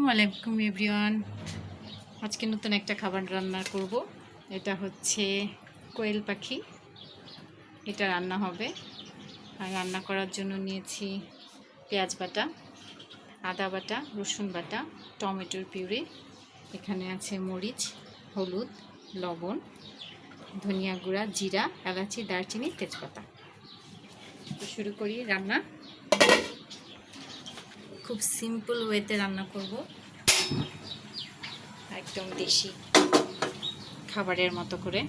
আসসালামু আলাইকুম, এভরিওয়ান। আজকে নতুন একটা খাবার রান্না করব। এটা হচ্ছে কোয়েল পাখি। এটা রান্না হবে। আর রান্না করার জন্য নিয়েছি পেঁয়াজ বাটা, আদা বাটা, রসুন বাটা, টমেটোর পিউরি, এখানে আছে মরিচ, হলুদ, লবণ, ধনিয়া গুঁড়া, জিরা, এলাচি, দারচিনি, তেজপাতা। শুরু করি রান্না। খুব সিম্পল ওয়েতে রান্না করব। একদম দেশি খাবারের মতো করে।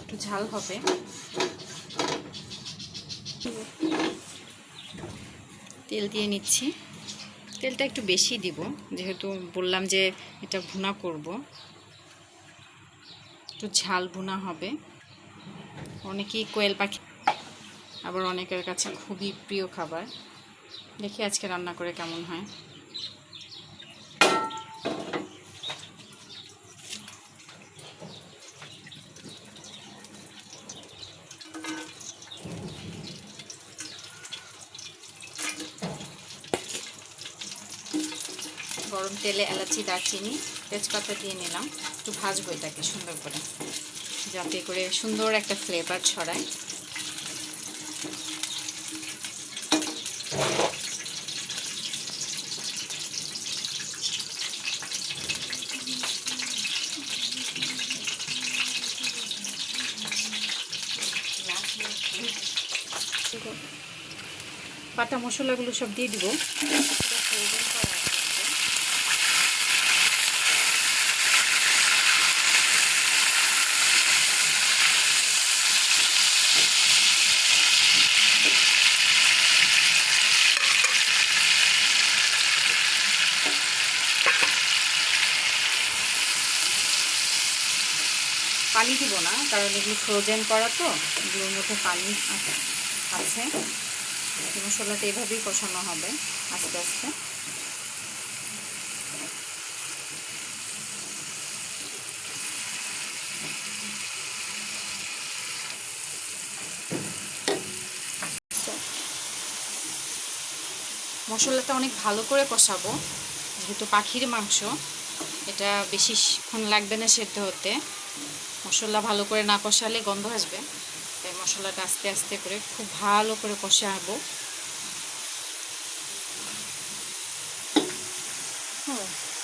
একটু ঝাল হবে। তেল দিয়ে নিচ্ছি। তেলটা একটু বেশি দিব, যেহেতু বললাম যে এটা ভুনা করব। একটু ঝাল ভুনা হবে। অনেকেই কোয়েল পাখি, আবার অনেকের কাছে খুবই প্রিয় খাবার। দেখি আজকে রান্না করে কেমন হয়। গরম তেলে এলাচি, দারচিনি, তেজপাতা দিয়ে নিলাম। একটু ভাজবো এটাকে সুন্দর করে, যাতে করে সুন্দর একটা ফ্লেভার ছড়ায়। পাতা মশলাগুলো সব দিয়ে দিব। পানি দিব না, কারণ এগুলো ফ্রোজেন করা তো, এগুলোর মধ্যে পানি আছে। মশলাটা এভাবেই কষানো হবে আস্তে আস্তে। মশলাটা অনেক ভালো করে কষাবো, যেহেতু পাখির মাংস, এটা বেশিক্ষণ লাগবে না সেদ্ধ হতে। মশলা ভালো করে না কষালে গন্ধ আসবে। মশলাটা আস্তে আস্তে করে খুব ভালো করে কষাবো।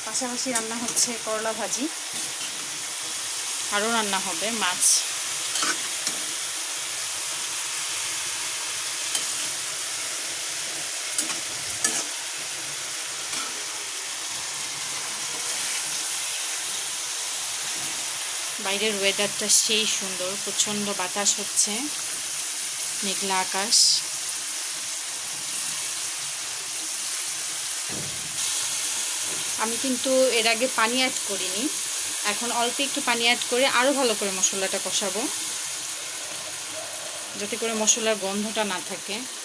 পাশাপাশি রান্না হচ্ছে করলা ভাজি। আরও রান্না হবে, মাছ বাইরের ওয়েদারটা সেই সুন্দর, প্রচণ্ড বাতাস হচ্ছে, মেঘলা আকাশ। আমি কিন্তু এর আগে পানি অ্যাড করিনি। এখন অল্প একটু পানি অ্যাড করে আরও ভালো করে মশলাটা কষাবো। যাতে করে মশলার গন্ধটা না থাকে।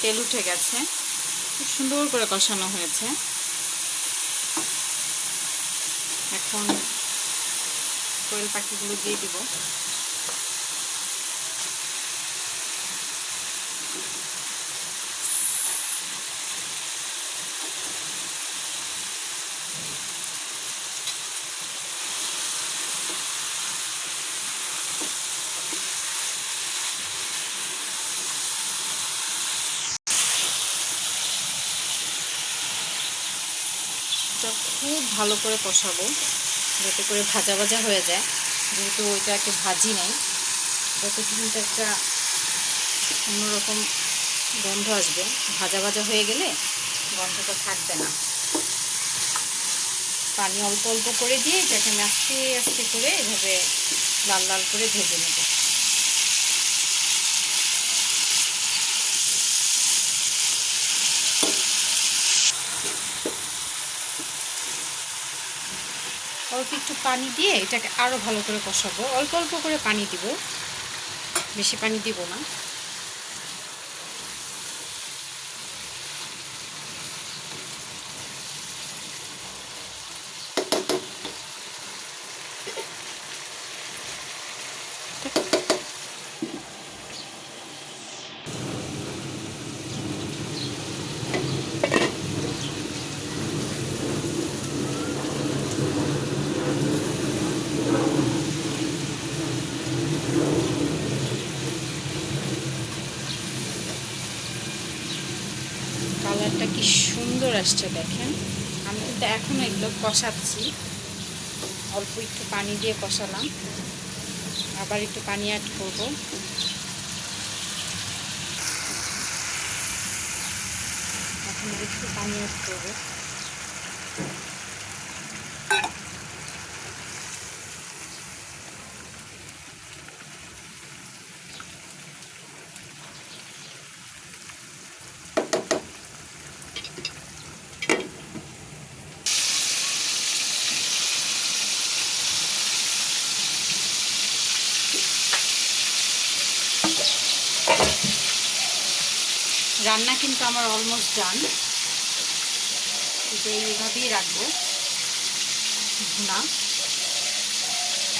তেল উঠে গেছে। খুব সুন্দর করে কষানো হয়েছে। এখন কোয়েল পাখিগুলো দিয়ে দিব এটা খুব ভালো করে কষাবো, যাতে করে ভাজা ভাজা হয়ে যায়। যেহেতু ওইটাকে ভাজি নেই যাতে কিন্তু একটা অন্যরকম গন্ধ আসবে। ভাজা ভাজা হয়ে গেলে গন্ধটা থাকবে না। পানি অল্প অল্প করে দিয়ে এটাকে আমি আস্তে আস্তে করে এভাবে লাল লাল করে ভেজে নেব। অল্প একটু পানি দিয়ে এটাকে আরও ভালো করে কষাবো। অল্প অল্প করে পানি দিব। বেশি পানি দিব না। আসছে, দেখেন। আমি কিন্তু এখনও এগুলো কষাচ্ছি। অল্প একটু পানি দিয়ে কষালাম। আবার একটু পানি অ্যাড করব। এখন একটু পানি অ্যাড করব। রান্না কিন্তু আমার অলমোস্ট ডান এটা এইভাবেই রাখব। না।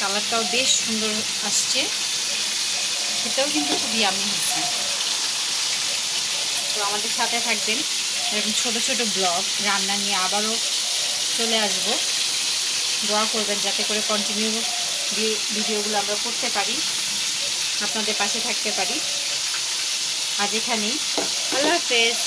কালারটাও বেশ সুন্দর আসছে। সেটাও কিন্তু খুবই আমি হচ্ছে তো আমাদের সাথে থাকবেন এরকম ছোট ছোটো ব্লগ রান্না নিয়ে আবারও চলে আসব। দোয়া করবেন যাতে করে কন্টিনিউ ভিডিওগুলো আমরা করতে পারি। আপনাদের পাশে থাকতে পারি। আজ এখানেই আল্লাহ হাফেজ